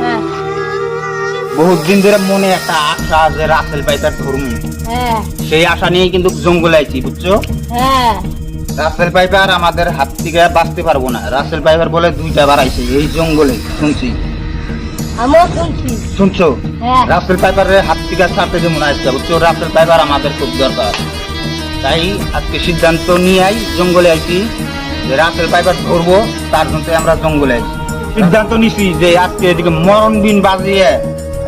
হ্যাঁ। বহুত দিন ধরে মনে একটা আশা যে রাসেল পাইপার ধর্ম। হ্যাঁ। সেই আশা নিয়ে কিন্তু জঙ্গলে আইছি বুঝছ? হ্যাঁ। রাসেল আমাদের হাত থেকে বাঁচতে পারব না। রাসেল বলে দুইটা বাড়াইছে এই জঙ্গলে শুনছি। শুনছো। রাসেল পাইপারের হাত থেকে ছাড়তে যেমন আসছে বুঝছ? রাসেল পাইপার আমাদের খুব দরকার। তাই আজকে সিদ্ধান্ত নিয়ে আই জঙ্গলে আইছি যে রাসেল পাইপার ধরবো তার জন্য আমরা জঙ্গলে আইছি। সিদ্ধান্ত নিছি যে আজকে এদিকে মরণ বিন বাজিয়ে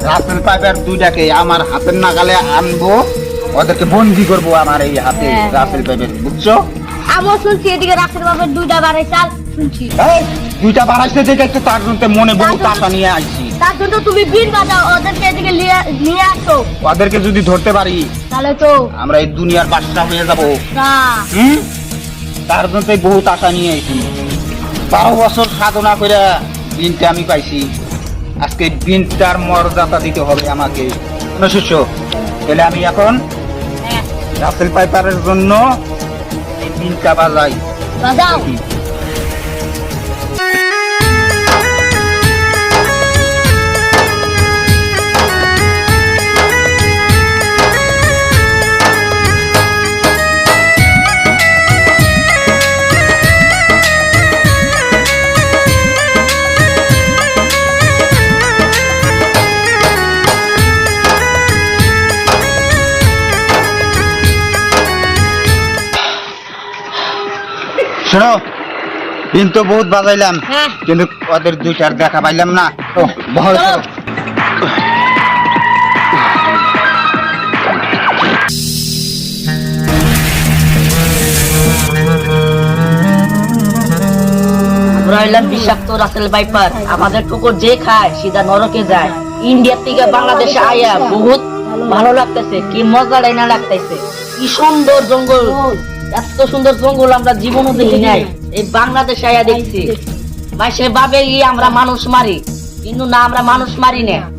রাসেল পাইপার দুইটাকে আমার হাতের নাগালে আনব ওদেরকে বন্দি করব আমার এই হাতে হ্যাঁ। রাসেল পাইপার বুঝছ? আমিও শুনছি এদিকে রাতের বাবার দুইটা বাড়াই চাল শুনছি। দুইটা বাড়াইছে দেখে একটু তার জন্য মনে বহুত আশা নিয়ে আইছি। তার জন্য তুমি বিন বাজাও ওদেরকে এদিকে নিয়ে আসো। ওদেরকে যদি ধরতে পারি তাহলে তো আমরা এই দুনিয়ার বাদশা হয়ে যাব। হুম? তার জন্য বহুত আশা নিয়ে আইছি। বারো বছর সাধনা করে বিনটা আমি পাইছি। আজকে বিনটার মর্যাদা দিতে হবে আমাকে। শিষ্য তাহলে আমি এখন হ্যাঁ। রাসেল পাইপারের জন্য বিনটা বাজাই। বাজাও। শোনো বিন তো বহুত বাজাইলাম হ্যাঁ। কিন্তু ওদের দুইটার দেখা পাইলাম না। বিষাক্ত রাসেল বাইপার আমাদের কুকুর যে খায় সিধা নরকে যায়। ইন্ডিয়া থেকে বাংলাদেশে আয়া বহুত ভালো লাগতেছে কি মজা না লাগতেছে। কি সুন্দর জঙ্গল। এত সুন্দর জঙ্গল আমরা জীবনও দেখি নাই। এই বাংলাদেশে আয়া দেখছি। ভাই সে ভাবে কি আমরা মানুষ মারি। কিন্তু না, আমরা মানুষ মারি না।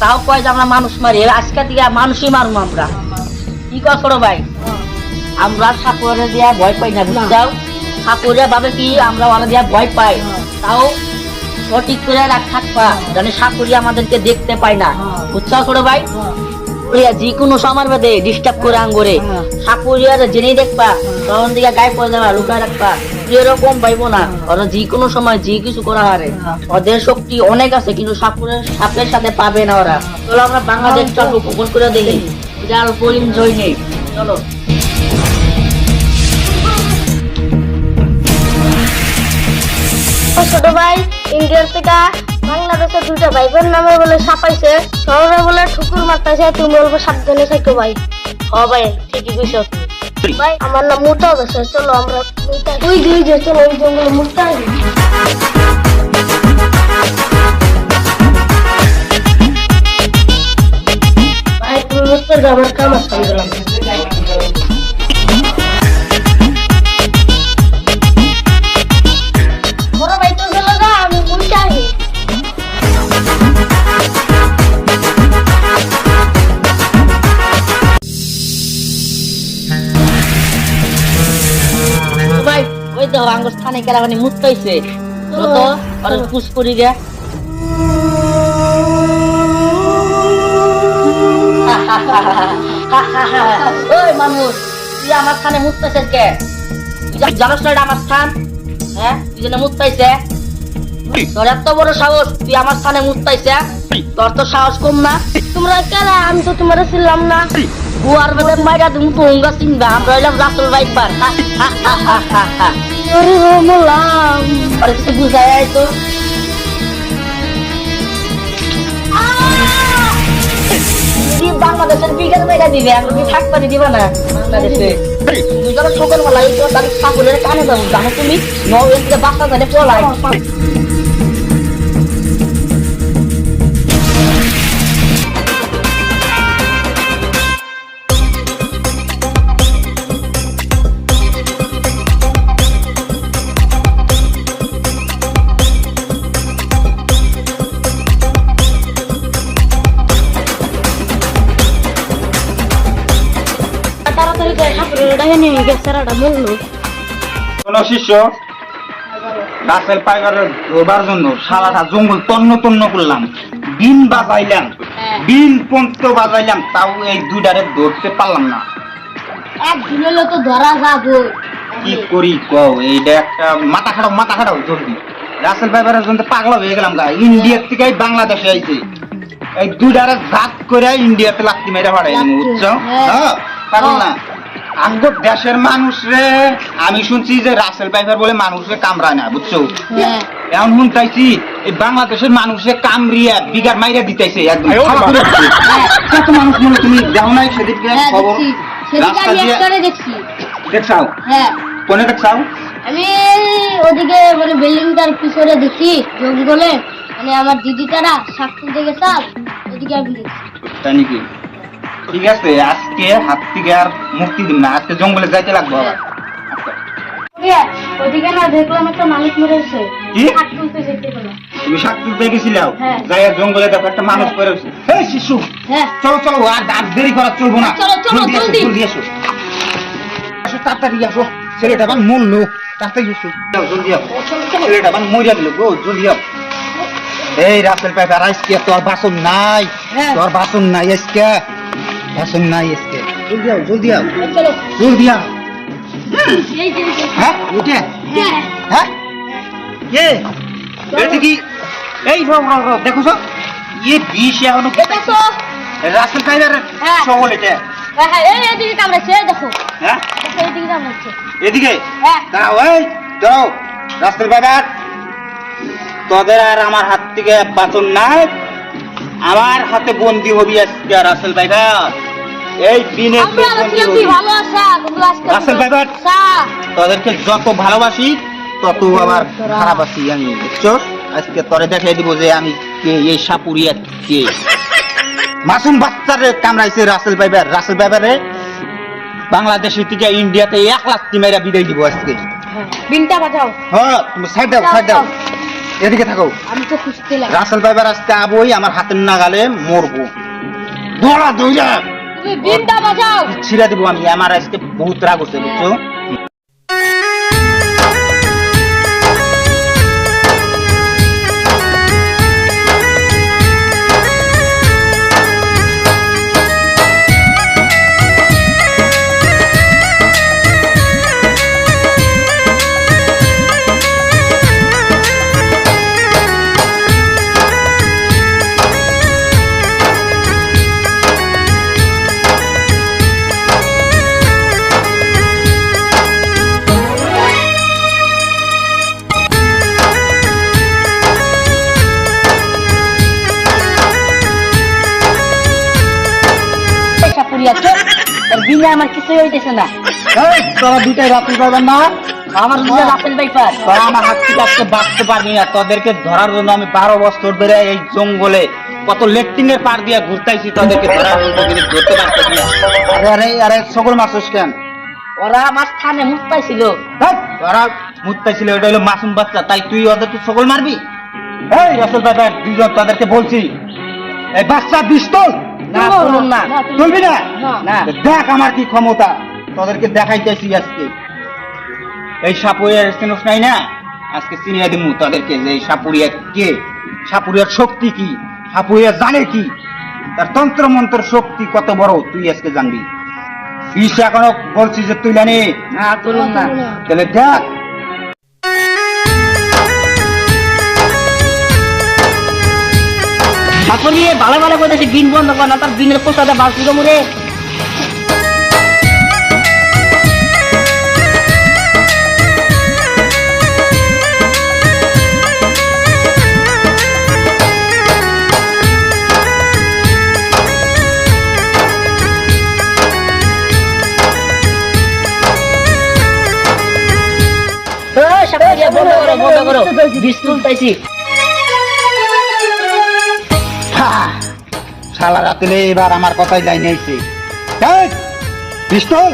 তাও কয় যে আমরা মানুষ মারি। আজকে থেকে মানুষই মারুম আমরা। কি কর ভাই? আমরা ঠাকুরে দিয়া ভয় পাই না, বুঝছাও? ঠাকুরে ভাবে কি আমরা ওরা দিয়া ভয় পাই। তাও সঠিক করে রাখ থাকবা। জানি ঠাকুরি আমাদেরকে দেখতে পায় না। বুঝছাও ছোট ভাই? ওইয়া যে কোনো সময় বাদে ডিস্টার্ব করে আঙ্গুরে। ঠাকুরিয়ার জেনে দেখবা তখন দিকে গায়ে পড়ে যাবা লুকায় রাখবা। এরকম পাইবো না। ওরা যে কোনো সময় যে কিছু করা হারে। ওদের শক্তি অনেক আছে কিন্তু সাপুরের সাপের সাথে পাবে না ওরা। চলো আমরা বাংলাদেশ চলো ভ্রমণ করে দেখি। বিরাল পরিম জয় নেই। চলো। ছোট ভাই ইন্ডিয়ার থেকে বাংলাদেশের দুইটা ভাই বোন নামে বলে সাপাইছে শহরে বলে ঠুকুর মারতেছে তুমি বলব সাবধানে থাকো ভাই। হ ভাই ঠিকই কইছো। ভাই আমার নাম মুটা আছে চলো আমরা মুটা ওই দুই যে চলো ওই জঙ্গলে মুটা ভাই তুমি মুক্ত যাবার কাম আসতাম আঙ্গুর স্থানে গেলা মানে মুক্ত তো আর পুষ করি গে। ওই মানুষ তুই আমার স্থানে মুক্ত কে? জানোস না আমার স্থান হ্যাঁ? তুই যেন মুক্ত তোর এত বড় সাহস তুই আমার স্থানে মুক্ত হইছে? তোর তো সাহস কম না। তোমরা কেলা আমি তো তোমার ছিলাম না। বুয়ার বেদে মাইরা তুমি তো হুঙ্গা চিনবা আমরা হইলাম রাসুল বাইকবার আরে রমলাম আরে কিছু বুঝাই আয় তো বাংলাদেশের বিঘের মেয়েরা দিবে আমি থাকতে দিব না বাংলাদেশে তুমি যখন সকাল বেলা এই তো তাদের ছাগলের কানে যাব জানো তুমি থেকে বাচ্চা জানে পলাই শিষ্য। রাসেল পাইবারের ধরবার জন্য সারাটা জঙ্গল তন্ন তন্ন করলাম। বিন বাজাইলাম। হ্যাঁ। বিন পন্ত বাজাইলাম তাও এই দুইটারে ধরতে পারলাম না। তো ধরা যাব। কি করি কও এইটা একটা মাথা খারাপ মাথা খারাপ জলদি রাসেল জন্য পাগলা হয়ে গেলাম গা ইন্ডিয়ার থেকে বাংলাদেশে আইছে। এই দুইটারে জাত করে ইন্ডিয়াতে লাগতি মেরে পাঠাই বুঝছ? হ্যাঁ। হ্যাঁ পারল না। দেশের মানুষ রে। আমি শুনছি যে রাসেল বলে মানুষে কামড়ায় না বুঝছ? হ্যাঁ। এমন শুনতাইছি এই বাংলাদেশের মানুষে কামড়িয়া বিঘার মাইরা দিতেছে একদম। কত মানুষ মনে তুমি দেখো নাই সেদিকে হ্যাঁ খবর? রাস্তা দিয়ে দেখছাও? হ্যাঁ। কোনে দেখছাও? আমি ওদিকে মানে বিল্ডিংটার পিছনে দেখি জঙ্গলে। মানে আমার দিদি তারা শাক তুলতে গেছাল ওদিকে আমি দেখছি। তাই নাকি? ঠিক আছে আজকে হাত থেকে আর মুক্তি দিন না। আজকে জঙ্গলে যাইতে লাগবো আবার। ওদিকে না দেখলাম একটা মানুষ মরেছে। কি? শাক তুলতে যেতে গেল তুমি শাক তুলতে গেছিলাও? হ্যাঁ। যাই জঙ্গলে দেখো একটা মানুষ পড়ে এই শিশু! হ্যাঁ। চলো চলো আর আর দেরি করা চলবো না। চলো, চলো, জলদি জলদি। জলদি আসো। আসো তাড়াতাড়ি আসো। ছেলেটা আবার মরলো। তাড়াতাড়ি আসো। জলদি আসো। ছেলেটা আবার মরে গেল গো জলদি আসো। এই রাসেল পেপার আজকে তোর বাসন নাই। হ্যাঁ। তোর বাসন নাই আজকে। নাই আজকে জলদি আও জলদি আও চলো। জলদি আও। হ্যাঁ উঠে। হ্যাঁ। হ্যাঁ। কে এটা কি? এই রো রো রো দেখো সব ইয়ে বিষ এখনও এটা তো রাসেল পেপার হ্যাঁ। এটা। হ্যাঁ হ্যাঁ এই এদিকে কামড়াচ্ছে এই দেখো। হ্যাঁ? দেখো, কামড়াচ্ছে। এদিকে? হ্যাঁ। দাঁড়াও এই দাঁড়াও রাস্তার ব্যাপার তোদের আর আমার হাত থেকে বাঁচন নাই। আমার হাতে বন্দি হবি আজকে রাসেল ব্যাপার এই আমরা রাসেল তোদেরকে যত ভালোবাসি তত আবার খারাপ আছি আমি বুঝছ? আজকে তোরে দেখাই দিব যে আমি কে এই সাপুরিয়া কে। মাসুম বাচ্চারে কামড়াইছে রাসেল ব্যাপার রাসেল ব্যাপারে বাংলাদেশের থেকে ইন্ডিয়াতে এক লাখ টিমেরা বিদায় দিব আজকে। বিনটা বাজাও। হ্যাঁ তুমি সাইড দাও সাইড দাও। এদিকে থাকো। আমি তো খুঁজতে লাগি রাসেল পাইবার আজকে আবই আমার হাতের নাগালে মরবো। দৌড়া দৌড়া বিনটা বাজাও। ছিড়া দিব আমি আমার আজকে বহুত রাগ হচ্ছে বুঝছ? বিনা আমার কিছুই হইতেছে না। এই, তোরা দুটাই রাসেল পাইবার না? আমার দুটো রাসেল পাইপার। তোরা আমার হাত থেকে আজকে বাঁচতে পারবি না। তোদেরকে ধরার জন্য আমি বারো বছর ধরে এই জঙ্গলে কত লেট্রিন এর পার দিয়ে ঘুরতাইছি তোদেরকে ধরার জন্য। কিন্তু ধরতে পারতেছি না। আরে আরে আরে সকল মাসুস কেন? ওরা আমার স্থানে মুস্তাইছিল ধ্যাৎ, তোরা মুত্তাইছিলে ওটা হলো মাসুম বাচ্চা। তাই তুই ওদেরকে সকল মারবি? এই রাসেল ব্যাপার দুজন তোদেরকে বলছি। এই বাচ্চা পিস্তল! না শুনুন না। না না। দেখ আমার কি ক্ষমতা। তোদেরকে দেখাইতেছি আজকে। এই সাপুরিয়ার নাই না? আজকে চিনিয়ে দিমু তাদেরকে যে এই সাপুরিয়া কে? সাপুরিয়ার শক্তি কি? সাপুরিয়া জানে কি? তার তন্ত্র মন্ত্র শক্তি কত বড়? তুই আজকে জানবি। বিষ এখনও বলছি যে তুই জানি না তুলুন না। তাহলে দেখ। তারপরে ভালো ভালো করে বিন বন্ধ কর না তার বিনের পোষাতে বাঁচি মুরে বন্ধ করো বন্ধ করো। বিষ তুলতেছি শালা রাতেলে এবার আমার কথাই লাইন আইছে পিস্তল!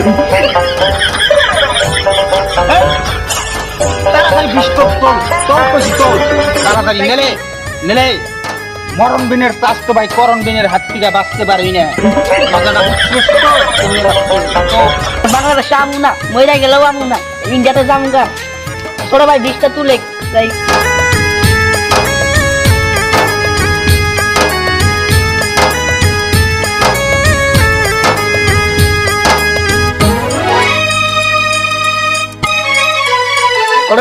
বিনের ভাই করণ বিনের বাঁচতে পারবি না। বাংলাদেশে আমু না মহিলা গেলেও আমু না, ইন্ডিয়াতে যাব ছোট ভাই বিষটা তুলে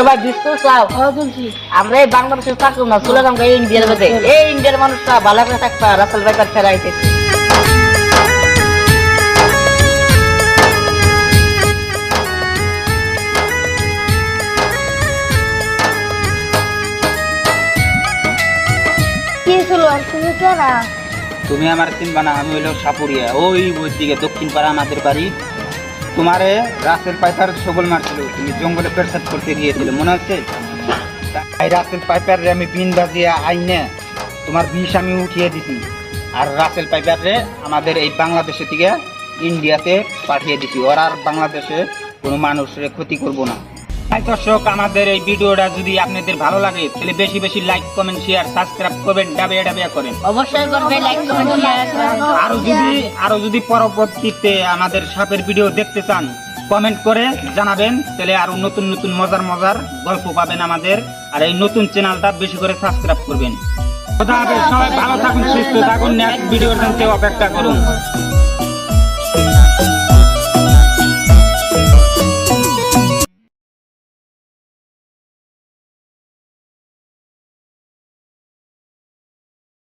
চাই ওরে ভাই বিস্কুট চাও আমরা এই বাংলাদেশে থাকুন না চলে যাম এই ইন্ডিয়ার মধ্যে। এই ইন্ডিয়ার মানুষটা ভালো করে থাকবা রাসেল তুমি আমার চিনবা না আমি হইল সাপুরিয়া। ওই ওই দিকে দক্ষিণ পাড়া আমাদের বাড়ি। তোমারে রাসেল পাইপার সবল মারছিল। তুমি জঙ্গলে পেরসাদ করতে গিয়েছিল। মনে হচ্ছে, তাই রাসেল পাইপার আমি বিন বাজিয়ে আইনে তোমার বিষ আমি উঠিয়ে দিছি। আর রাসেল পাইপার আমাদের এই বাংলাদেশে থেকে ইন্ডিয়াতে পাঠিয়ে দিছি। ওর আর বাংলাদেশে কোনো মানুষের ক্ষতি করব না। তাই দর্শক আমাদের এই ভিডিওটা যদি আপনাদের ভালো লাগে তাহলে বেশি বেশি লাইক কমেন্ট শেয়ার সাবস্ক্রাইব করবেন ডাবিয়া ডাবিয়া করেন। অবশ্যই করবে লাইক কমেন্ট শেয়ার আরও যদি আরও যদি পরবর্তীতে আমাদের সাপের ভিডিও দেখতে চান কমেন্ট করে জানাবেন তাহলে আরও নতুন নতুন মজার মজার গল্প পাবেন আমাদের আর এই নতুন চ্যানেলটা বেশি করে সাবস্ক্রাইব করবেন। কথা হবে সবাই ভালো থাকুন সুস্থ থাকুন নেক্সট ভিডিওর জন্য অপেক্ষা করুন।